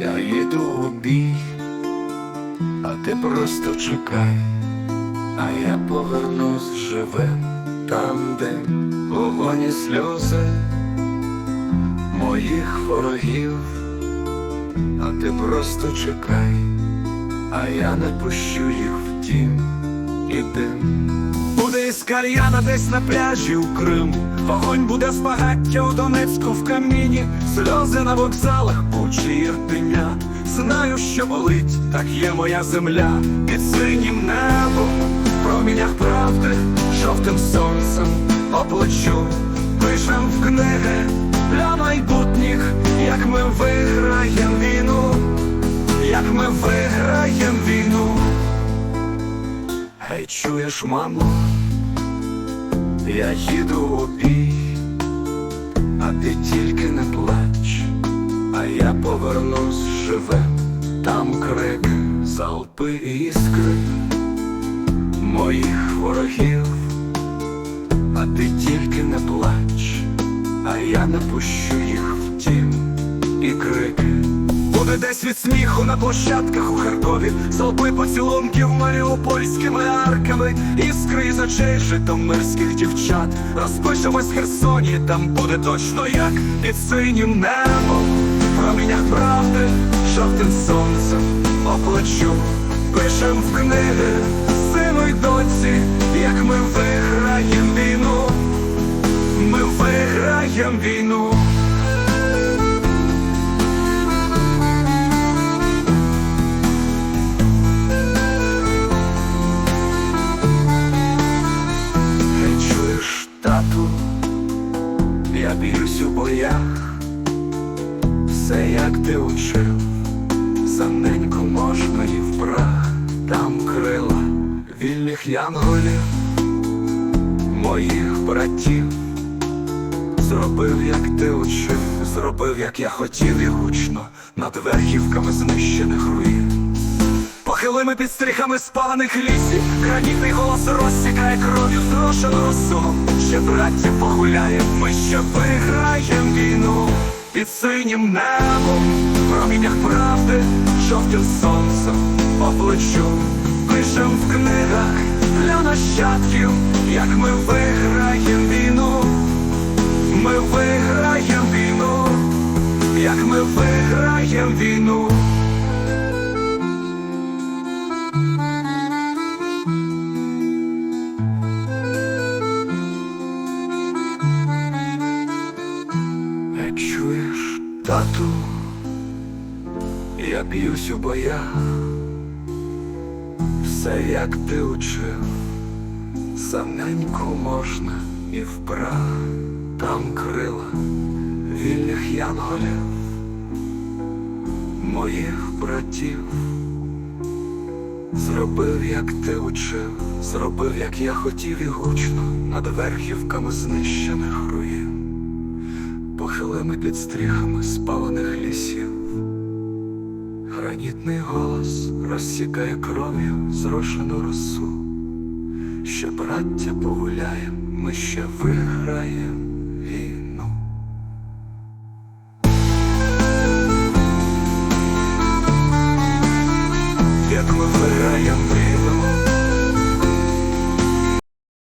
їду у бій, а ти просто чекай, а я повернусь живим там, де вогонь і сльози моїх ворогів, а ти просто чекай, а я не пущу їх в тім і дим. Буде із кальяна десь на пляжі у Криму Вогонь буде з багаття у Донецьку в каміні. Сльози на вокзалах, Бучі і Ірпеня Знаю, що болить, так є моя земля Під синім небом, в промінях правди Жовтим сонцем оплачу. Пишем в книги для майбутніх Як ми виграєм війну. Як ми виграєм війну. Гей, чуєш, мамо, Я їду у бій, а ти тільки не плач, а я повернусь живим, там крик, залпи і іскри моїх ворогів, а ти тільки не плач, а я не пущу їх в тім і крики. буде десь від сміху на площадках у Харкові, Залпи поцілунків маріупольськими арками, іскри з очей житомирських дівчат. Розпишемось Херсоні, там буде точно як під синім небом, в правди, жовтим сонцем оплачу, пишем в книги, сину й доці, як ми виграєм війну, ми виграєм війну. Ти чуєш, тату, я б'юсь у боях, все як ти учив, за неньку можна і в прах, там крила вільних янголів, моїх братів, зробив, як ти учив, зробив, як я хотів, і гучно над верхівками знищених руїн. Похилими під стріхами спалених лісів, гранітний голос розсікає кров'ю зрошену росу. Ще браття погуляє, ми ще виграєм війну під синім небом, в промінях правди, жовтим сонцем оплечу, пишем в книгах для нащадків, як ми виграєм війну, ми виграєм війну, як ми виграєм війну. Чуєш, тату, я б'юсь у боях, все як ти учив, саменьку можна і в прах, там крила вільних янголів, моїх братів. Зробив, як ти учив, зробив, як я хотів і гучно над верхівками знищених руїн похилими під стріхами спалених лісів. Гранітний голос розсікає кров'ю зрошену росу. Ще, браття, погуляє, ми ще виграєм війну. Як ми виграєм